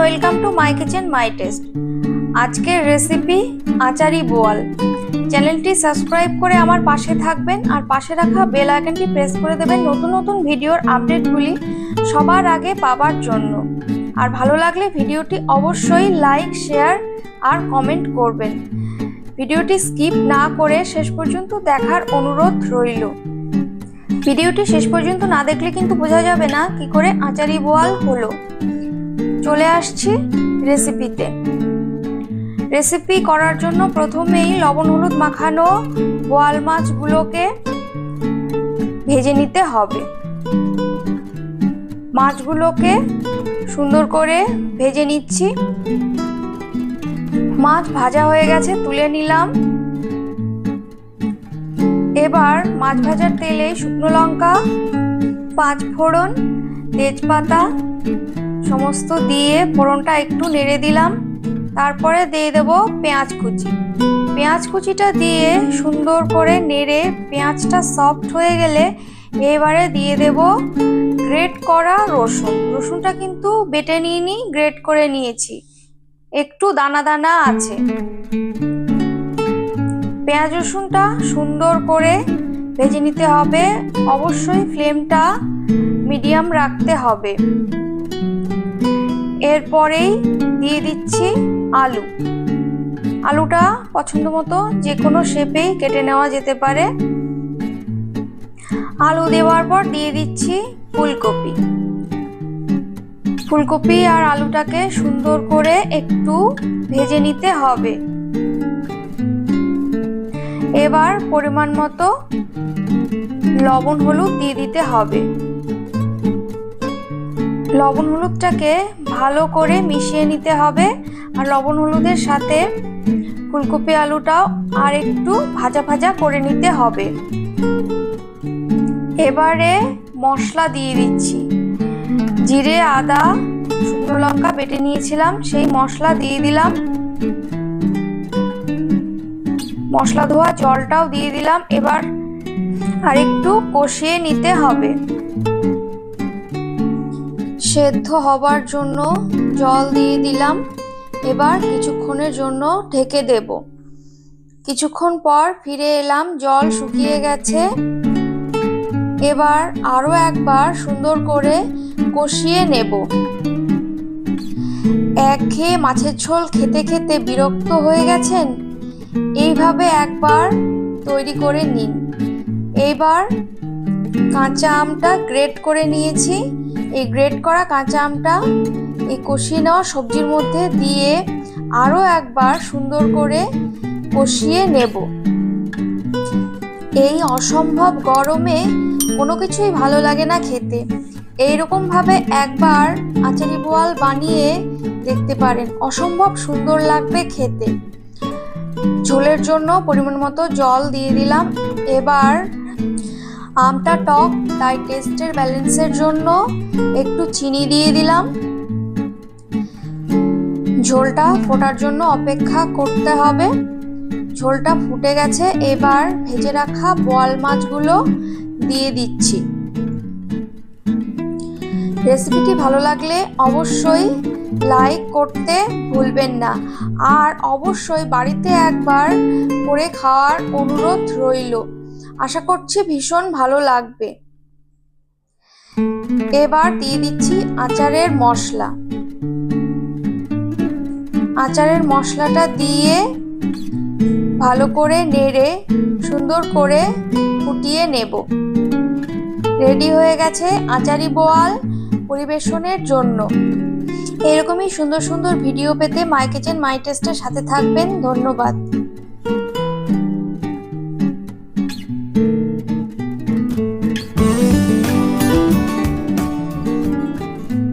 Welcome to my kitchen my taste আজকের recipe আচারি বোয়াল। চ্যানেলটি সাবস্ক্রাইব করে আমার পাশে থাকবেন আর পাশে রাখা বেল আইকনটি প্রেস করে দেবেন নতুন নতুন ভিডিওর আপডেটগুলি সবার আগে পাবার জন্য। আর ভালো লাগলে ভিডিওটি অবশ্যই লাইক শেয়ার আর কমেন্ট করবেন। ভিডিওটি স্কিপ না করে শেষ পর্যন্ত দেখার অনুরোধ রইল। ভিডিওটি শেষ পর্যন্ত না দেখলে কিন্তু বোঝা যাবে না কি করে আচারি বোয়াল হলো। চলে আসছি রেসিপিতে রেসিপি করার জন্য প্রথমেই লবণ, হলুদ মাখানো বোয়াল মাছগুলোকে ভেজে নিতে হবে। মাছগুলোকে সুন্দর করে ভেজে নিচ্ছি। মাছ ভাজা হয়ে গেছে, তুলে নিলাম। মাছ ভাজার তেলে শুকনো লঙ্কা, পাঁচ ফোড়ন, তেজপাতা, সমস্ত দিয়ে ফোড়নটা একটু নেড়ে দিলাম। তারপরে দিয়ে দেব পেঁয়াজ কুচি। পেঁয়াজ কুচিটা দিয়ে সুন্দর করে নেড়ে পেঁয়াজটা সফট হয়ে গেলে এবারে দিয়ে দেব গ্রেট করা রসুন। রসুনটা কিন্তু বেটে নিইনি, গ্রেট করে নিয়েছি। একটু দানা দানা আছে। পেঁয়াজ রসুনটা সুন্দর করে ভেজে নিতে হবে। অবশ্যই ফ্লেমটা মিডিয়াম রাখতে হবে। এরপরেই দিয়ে দিচ্ছি আলু। আলুটা পছন্দ মতো যে কোনো শেপেই কেটে নেওয়া যেতে পারে। আলু দেওয়ার পর দিয়ে দিচ্ছি ফুলকপি। ফুলকপি আর আলুটাকে সুন্দর করে একটু ভেজে নিতে হবে। এবার পরিমাণ মতো লবণ হলুদ দিয়ে দিতে হবে। লবণ হলুদটাকে ভালো করে মিশিয়ে নিতে হবে আর লবণ হলুদের সাথে ফুলকপি আলুটাও আর একটু ভাজা ভাজা করে নিতে হবে। এবারে মশলা দিয়ে দিচ্ছি। জিরে, আদা, শুকনো লঙ্কা বেটে নিয়েছিলাম, সেই মশলা দিয়ে দিলাম। মশলা ধোয়া, জলটাও দিয়ে দিলাম। এবার আর একটু কষিয়ে নিতে হবে। সেদ্ধ হবার জন্য জল দিয়ে দিলাম। এবার কিছুক্ষণের জন্য ঢেকে দেব। কিছুক্ষণ পর ফিরে এলাম, জল শুকিয়ে গেছে। এবার আরও একবার সুন্দর করে কষিয়ে নেব। একঘেয়ে মাছের ঝোল খেতে খেতে বিরক্ত হয়ে গেছেন? এইভাবে একবার তৈরি করে নিন। এইবার কাঁচা আমটা গ্রেট করে নিয়েছি। এই গ্রেট করা কাঁচা আমটা এই কষিয়ে নেওয়া সবজির মধ্যে দিয়ে আরও একবার সুন্দর করে কষিয়ে নেব। এই অসম্ভব গরমে কোনো কিছুই ভালো লাগে না খেতে। এইরকম ভাবে একবার আচারি বোয়াল বানিয়ে দেখতে পারেন। অসম্ভব সুন্দর লাগবে খেতে। ঝোলের জন্য পরিমাণ মতো জল দিয়ে দিলাম। এবার আমটা টক তাই টেস্টের ব্যালেন্সের জন্য একটু চিনি দিয়ে দিলাম। ঝোলটা ফোটার জন্য অপেক্ষা করতে হবে। ঝোলটা ফুটে গেছে, এবার ভেজে রাখা বোয়াল মাছগুলো দিয়ে দিচ্ছি। রেসিপিটি ভালো লাগলে অবশ্যই লাইক করতে ভুলবেন না। আর অবশ্যই বাড়িতে একবার করে খাওয়ার অনুরোধ রইল। আশা করছি ভীষণ ভালো লাগবে। এবার দিয়ে দিচ্ছি আচারের মশলা। আচারের মশলাটা দিয়ে ভালো করে নেড়ে, সুন্দর করে ফুটিয়ে নেব। রেডি হয়ে গেছে আচারি বোয়াল পরিবেশনের জন্য। এরকমই সুন্দর সুন্দর ভিডিও পেতে মাই কিচেন মাই টেস্টের সাথে থাকবেন। ধন্যবাদ।